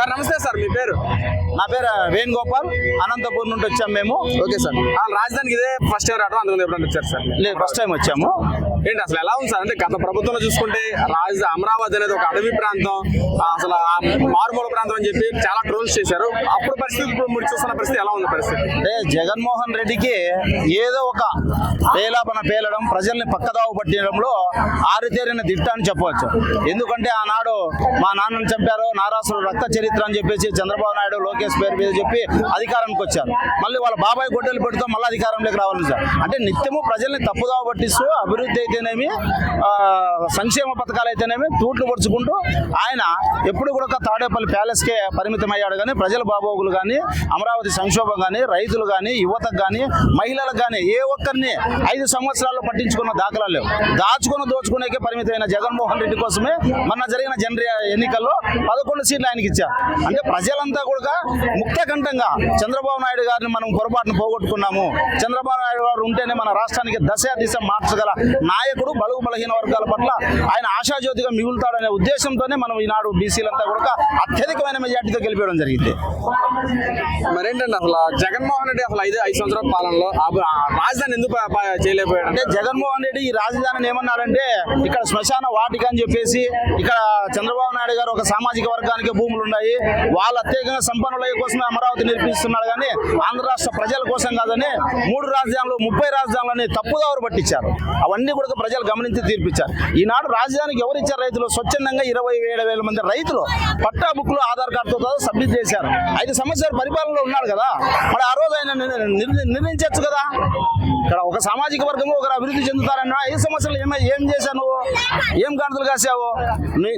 Sir నమస్తే sir మీ పేరు? నా పేరు వేణుగోపాల్ అనంతపూర్ నుండి వచ్చాము మేము. Okay sir. రాజధానికి ఇదే ఫస్ట్ టైం రావడం అందుకు ఎప్పుడైనా వచ్చారు సార్? లేదు ఫస్ట్ టైం వచ్చాము. ఏంటి అసలు ఎలా ఉంది సార్? అంటే గత ప్రభుత్వంలో చూసుకుంటే రాజ అమరావతి అనేది ఒక అడవి ప్రాంతం అసలు మారుమూల ప్రాంతం అని చెప్పి చాలా ట్రోల్స్ చేశారు. అప్పుడు పరిస్థితి ఇప్పుడు మీరు చూస్తున్న పరిస్థితి ఎలా ఉంది పరిస్థితి? అంటే జగన్మోహన్ రెడ్డికి ఏదో ఒక పేలాపన పేలడం ప్రజల్ని పక్కదావ పట్టడంలో ఆరితేరిన దిట్ట అని చెప్పవచ్చు. ఎందుకంటే ఆనాడు మా నాన్నని చంపారు నారాసులు రక్త చరిత్ర అని చెప్పేసి చంద్రబాబు నాయుడు లోకేష్ పేరు మీద చెప్పి అధికారానికి వచ్చారు. మళ్ళీ వాళ్ళ బాబాయ్ గొడ్డలు పెడుతూ మళ్ళీ అధికారంలోకి రావాలి సార్. అంటే నిత్యము ప్రజల్ని తప్పుదావ పట్టిస్తూ అభివృద్ధి అయితేనేమి సంక్షేమ పథకాలు అయితేనేమి తూట్లు పొడుచుకుంటూ ఆయన ఎప్పుడు కూడా తాడేపల్లి ప్యాలెస్కే పరిమితం అయ్యాడు కానీ ప్రజల బాబోగులు కానీ అమరావతి సంక్షోభం కానీ రైతులు కానీ యువతకు కానీ మహిళలకు కానీ ఏ ఒక్కరిని ఐదు సంవత్సరాల్లో పట్టించుకున్న దాఖలాలు లేవు. దాచుకుని దోచుకునేకే పరిమితమైన జగన్మోహన్ రెడ్డి కోసమే మొన్న జరిగిన జనరి ఎన్నికల్లో పదకొండు సీట్లు ఆయనకి ఇచ్చారు. అంటే ప్రజలంతా కూడా ముక్తకంఠంగా చంద్రబాబు నాయుడు గారిని మనం పొరపాటును పోగొట్టుకున్నాము. చంద్రబాబు నాయుడు గారు ఉంటేనే మన రాష్ట్రానికి దశ దిశ మార్చగల నాయకుడు బలుగు బలహీన వర్గాల పట్ల ఆయన ఆశాజ్యోతిగా మిగులుతాడనే ఉద్దేశంతోనే మనం ఈనాడు బీసీలంతా కూడా అత్యధికమైన మెజార్టీతో గెలిపేయడం జరిగింది. మరేంటండి అసలు జగన్మోహన్ రెడ్డి అసలు ఐదు ఐదు సంవత్సరాల పాలనలో రాజధాని ఎందుకు చేయలేకపోయాడు అంటే జగన్మోహన్ రెడ్డి ఈ రాజధానిని ఏమన్నాడంటే ఇక్కడ శ్మశాన వాటిక అని చెప్పేసి ఇక్కడ చంద్రబాబు నాయుడు గారు ఒక సామాజిక వర్గానికి భూములు ఉన్నాయి. వాళ్ళ అత్యేకంగా సంపన్నులయ్యే కోసమే అమరావతి నిర్మిస్తున్నాడు కానీ ఆంధ్ర రాష్ట్ర ప్రజల కోసం కాదని మూడు రాజధానులు ముప్పై రాజధానులని తప్పుదారు పట్టించారు. అవన్నీ కూడా ప్రజలు గమనించి తీర్పిచ్చారు. ఈనాడు రాజధానికి ఎవరు ఇచ్చారు రైతులు? స్వచ్ఛందంగా ఇరవై ఏడు వేల మంది రైతులు పట్టా బుక్లు ఆధార్ కార్డుతో సబ్మిట్ చేశారు. ఐదు సంవత్సరాలు పరిపాలనలో ఉన్నారు కదా. మరి ఆ రోజు ఆయన నిర్ణయించవచ్చు కదా? ఇక్కడ ఒక సామాజిక వర్గము ఒకరు అభివృద్ధి చెందుతారన్న ఐదు సంవత్సరాలు ఏమై ఏం చేశారు? ఏం కాంతలు కాసావు? నీ-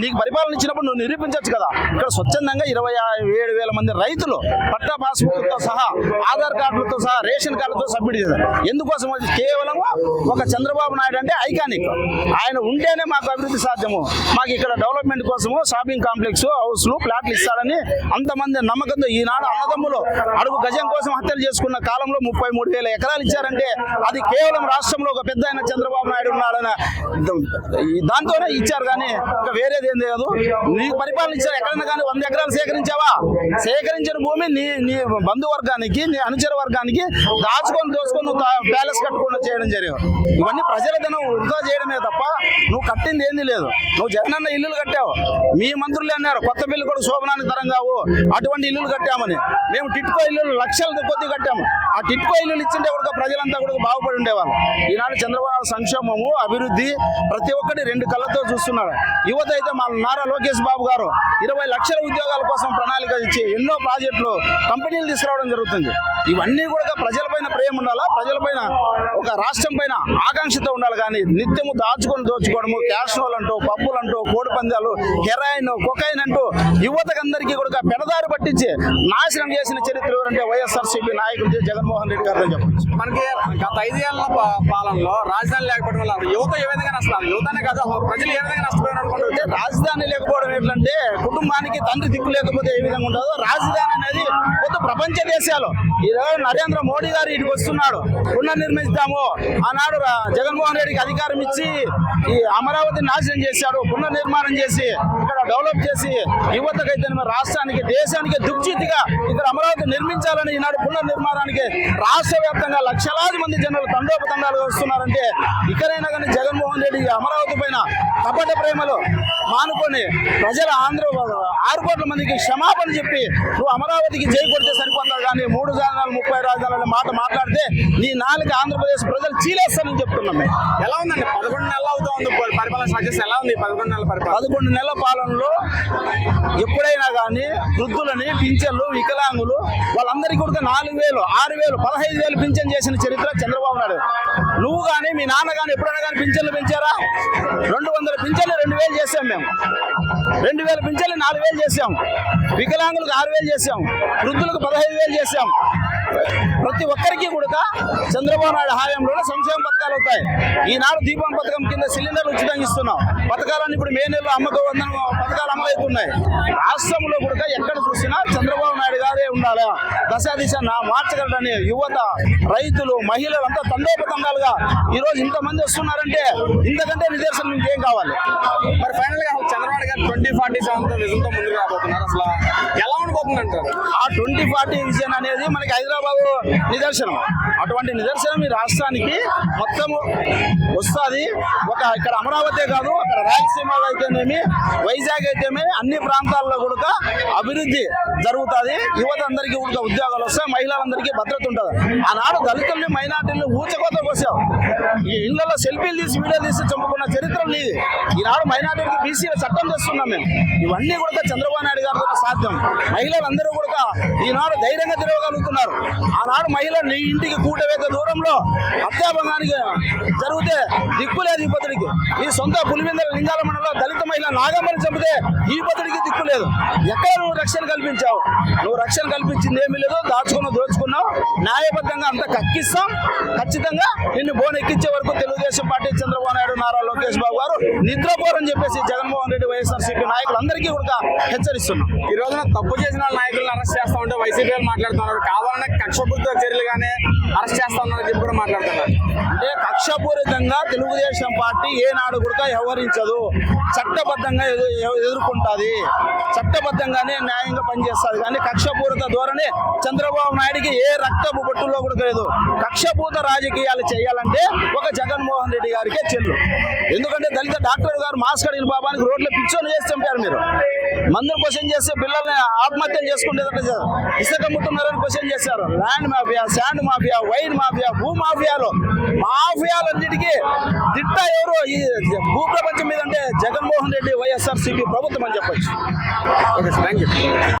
నీకు పరిపాలన ఇచ్చినప్పుడు నువ్వు నిరూపించవచ్చు కదా. ఇక్కడ స్వచ్ఛందంగా ఇరవై ఏడు వేల మంది రైతులు పట్టా పాస్బుక్తో సహా ఆధార్ కార్డులతో సహా రేషన్ కార్డులతో సబ్మిట్ చేశారు. ఎందుకోసం కేవలం ఒక చంద్రబాబు నాయుడు అంటే ఐకానిక్ ఆయన ఉంటేనే మాకు అభివృద్ధి సాధ్యము. మాకు ఇక్కడ డెవలప్మెంట్ కోసము షాపింగ్ కాంప్లెక్స్ హౌస్లు ప్లాట్లు ఇస్తాడని అంతమంది నమ్మకంతో ఈనాడు అన్నదమ్ములు అడుగు గజం కోసం హత్యలు చేసుకున్న కాలంలో ముప్పై మూడు వేల ఎకరాలు ఇచ్చారంటే అది కేవలం రాష్ట్రంలో ఒక పెద్ద ఆయన చంద్రబాబు నాయుడు ఉన్నాడని దాంతోనే ఇచ్చారు కానీ ఇంకా వేరేది ఏం లేదు. నీకు పరిపాలన ఇచ్చారు. ఎక్కడైనా కానీ వంద ఎకరాలు సేకరించావా? సేకరించిన భూమి నీ నీ బంధువర్గానికి నీ అనుచర వర్గానికి దాచుకొని దోచుకొని నువ్వు ప్యాలెస్ కట్టుకొని చేయడం జరిగింది. ఇవన్నీ ప్రజల ధనం వృధా చేయడమే తప్ప నువ్వు కట్టింది ఏంది లేదు. నువ్వు జగనన్న ఇల్లులు కట్టావు. మీ మంత్రులు అన్నారు కొత్త బిల్లు కూడా శోభనానికి తరం కావు. అటువంటి ఇల్లులు కట్టామని. మేము టిట్కో ఇల్లులు లక్షల కొద్ది కట్టాము. ఆ టిట్కో ఇల్లులు ఇచ్చింటే కూడా ప్రజలంతా కూడా బాగుపడి ఉండేవాళ్ళు. ఈనాడు చంద్రబాబు సంక్షేమము అభివృద్ధి ప్రతి ఒక్కటి రెండు కళ్ళతో చూస్తున్నారు యువత అయితే మా నారా లోకేష్ బాబు గారు ఇరవై లక్షల ఉద్యోగాల కోసం ప్రణాళిక ఇచ్చి ఎన్నో ప్రాజెక్టులు కంపెనీలు తీసుకురావడం జరుగుతుంది. ఇవన్నీ కూడా ప్రజలపైన ప్రేమ ఉండాలా? ప్రజలపైన ఒక రాష్ట్రం పైన ఆకాంక్షతో ఉండాలి కానీ నిత్యము దాచుకొని దోచుకోవడము క్యాస్ట్రోల్ అంటూ పప్పులు అంటూ కోడి పందాలు హెరాయిన్ కొకైన్ అంటూ యువతకు అందరికీ కూడా పెడదారి పట్టించి నాశనం చేసిన చరిత్ర ఎవరంటే వైఎస్ఆర్సీపీ నాయకుడు జగన్మోహన్ రెడ్డి గారు చెప్పచ్చు. మనకి గత ఐదేళ్ళ ఏళ్ళ పాలనలో రాజధాని లేకపోవడం వల్ల యువత ఏ విధంగా నష్టాలు యువతనే కాదు ప్రజలు ఏ విధంగా నష్టపోయారు అనుకుంటే రాజధాని లేకపోవడం ఏంటంటే కుటుంబానికి తండ్రి దిక్కు లేకపోతే ఏ విధంగా ఉండదు రాజధాని అనేది కొత్త ప్రపంచ దేశాలు. ఈరోజు నరేంద్ర మోడీ గారు ఇటు వస్తున్నాడు పునర్నిర్మిస్తాము. ఆనాడు రా- జగన్మోహన్ రెడ్డికి అధికారం ఇచ్చి ఈ అమరావతి నాశనం చేశాడు పునర్నిర్మాణం చేసి ఇక్కడ డెవలప్ చేసి యువతకైతే రాష్ట్రానికి దేశానికి దుర్చితిగా ఇక్కడ అమరావతి నిర్మించాలని ఈనాడు పునర్నిర్మాణానికి రాష్ట్ర వ్యాప్తంగా లక్షలాది మంది జనులు తండోపతండాలుగా వస్తున్నారంటే ఇక్కడైనా కానీ జగన్మోహన్ రెడ్డి అమరావతి అమరావతి పైన కపట ప్రేమలు మానుకొని ప్రజల ఆంధ్ర ఆరు కోట్ల మందికి క్షమాపణ చెప్పి నువ్వు అమరావతికి జై కొడితే సరిపోతావు కానీ మూడు రాజధానులు ముప్పై రాజధానులు మాట మాట్లాడితే నీ నాలుగు ఆంధ్రప్రదేశ్ ప్రజలు చీలేస్తానని చెప్తున్నాం మేము. ఎలా ఉందండి? పదకొండు నెలలు అవుతా ఉంది పరిపాలన చేసి ఎలా ఉంది పదకొండు నెలల పరిపాలన? పదకొండు నెలల పాలనలో ఎప్పుడైనా కానీ వృద్ధులని పింఛన్లు వికలాంగులు వాళ్ళందరికీ కూడా నాలుగు వేలు ఆరు వేలు పదహైదు వేలు పింఛన్ చేసిన చరిత్ర చంద్రబాబు నాయుడు. నువ్వు కానీ మీ నాన్న కానీ ఎప్పుడైనా కానీ పింఛన్లు పెంచారా? రెండు వందల పింఛన్లు రెండు వేలు చేసాం మేము. రెండు వేల పింఛన్లు నాలుగు వేలు చేసాం వికలాంగులకు ఆరు వేలు చేసాం వృద్ధులకు పదహైదు వేలు చేసాం ప్రతి ఒక్కరికి కూడా చంద్రబాబు నాయుడు హాయంలోనే సంక్షేమ పథకాలు అవుతాయి. ఈనాడు దీపం పథకం కింద సిలిండర్లు ఉచితంగా ఇస్తున్నాం. పథకాలన్నీ ఇప్పుడు మే నెలలో అమ్మకం పథకాలు అమలవుతున్నాయి. రాష్ట్రంలో కూడా ఎక్కడ చూసినా చంద్రబాబు నాయుడు గారే ఉండాలా? దశ దిశ మార్చగలడని యువత రైతులు మహిళలు అంతా తండోపతండాలుగా ఈ రోజు ఇంతమంది వస్తున్నారంటే ఇంతకంటే నిదర్శనం ఇంకేం కావాలి? మరి ఫైనల్గా చంద్రబాబు గారు ట్వంటీ ఫార్టీ సెవెన్ విజన్ ముందుకు రాబోతున్నారు అసలు. అవుతుంది అంటారు ఆ ట్వంటీ ఫార్టీ విజన్ అనేది మనకి హైదరాబాద్ నిదర్శనం. అటువంటి నిదర్శనం ఈ రాష్ట్రానికి మొత్తము వస్తుంది. ఒక ఇక్కడ అమరావతి కాదు అక్కడ రాయలసీమలో అయితేనేమి వైజాగ్ అయితేనే అన్ని ప్రాంతాల్లో కూడా అభివృద్ధి జరుగుతుంది. యువత అందరికీ కూడా ఉద్యోగాలు వస్తాయి మహిళలందరికీ భద్రత ఉంటుంది. ఆనాడు దళితుల్ని మైనార్టీని ఊచకోత కోసావు. ఈ ఇళ్ళలో సెల్ఫీలు తీసి వీడియో తీసి చంపుకున్న చరిత్ర లేదు ఈనాడు మైనార్టీకి బీసీ చట్టం చేస్తున్నాం మేము. ఇవన్నీ కూడా చంద్రబాబు నాయుడు గారితో సాధ్యం. మహిళలందరూ కూడా ఈనాడు ధైర్యంగా తిరగగలుగుతున్నారు. ఆనాడు మహిళ నీ ఇంటికి కూటవేత దూరంలో అత్యాభంగానికి జరిగితే దిక్కులేదు ఈ పద్ధతికి ఈ సొంత పులివెందల లింగాల మండలంలో దళిత మహిళ నాగమ్మని చంపితే ఈ పద్ధతికి దిక్కు లేదు. ఎక్కడ నువ్వు రక్షణ కల్పించావు? నువ్వు రక్షణ కల్పించింది ఏమీ లేదు. దాచుకున్నావు దోచుకున్నావు. న్యాయబద్ధంగా అంత కక్కిస్తాం. ఖచ్చితంగా నిన్ను బోన్ ఎక్కించే వరకు తెలుగుదేశం పార్టీ చంద్రబాబు నాయుడు నారా లోకేష్ బాబు గారు నిద్రపోరని చెప్పేసి జగన్మోహన్ రెడ్డి వైఎస్ఆర్సీపీ నాయకులందరికీ కూడా హెచ్చరిస్తున్నాం. ఈ రోజున తప్పు చేసిన నాయకులను అరెస్ట్ చేస్తా ఉంటే వైసీపీ వాళ్ళు మాట్లాడుతున్నారు. కావాలనే కక్షపూరిత చర్యలుగానే అరెస్ట్ చేస్తా ఉన్నారని చెప్పి కూడా మాట్లాడుతున్నారు. అంటే కక్షపూరితంగా తెలుగుదేశం పార్టీ ఏనాడు కూడా వ్యవహరించదు. చట్టబద్ధంగా ఎదుర్కొంటుంది. చట్టబద్ధంగానే న్యాయంగా పనిచేస్తుంది. కానీ కక్షపూరిత ధోరణి చంద్రబాబు నాయుడికి ఏ రక్తపు బొట్టులో కూడా లేదు. కక్షపూత రాజకీయాలు చేయాలంటే ఒక జగన్మోహన్ రెడ్డి గారికే చెల్లు. ఎందుకంటే దళిత డాక్టర్ గారు మాస్క్ అడిగిన పాపానికి రోడ్లో పిచ్చోని చేసి చంపారు మీరు. మందులు క్వశ్చన్ చేస్తే పిల్లల్ని ఆత్మహత్యలు చేసుకుంటే ఇసుక ముట్టున్నారని క్వశ్చన్ చేశారు. Land mafia sand mafia wine mafia భూ మాఫియాలు. మాఫియాలన్నిటికీ దిట్ట ఎవరు? ఈ భూ ప్రపంచం మీద అంటే జగన్మోహన్ రెడ్డి వైఎస్ఆర్ సిపి ప్రభుత్వం అని చెప్పచ్చు. Okay thank you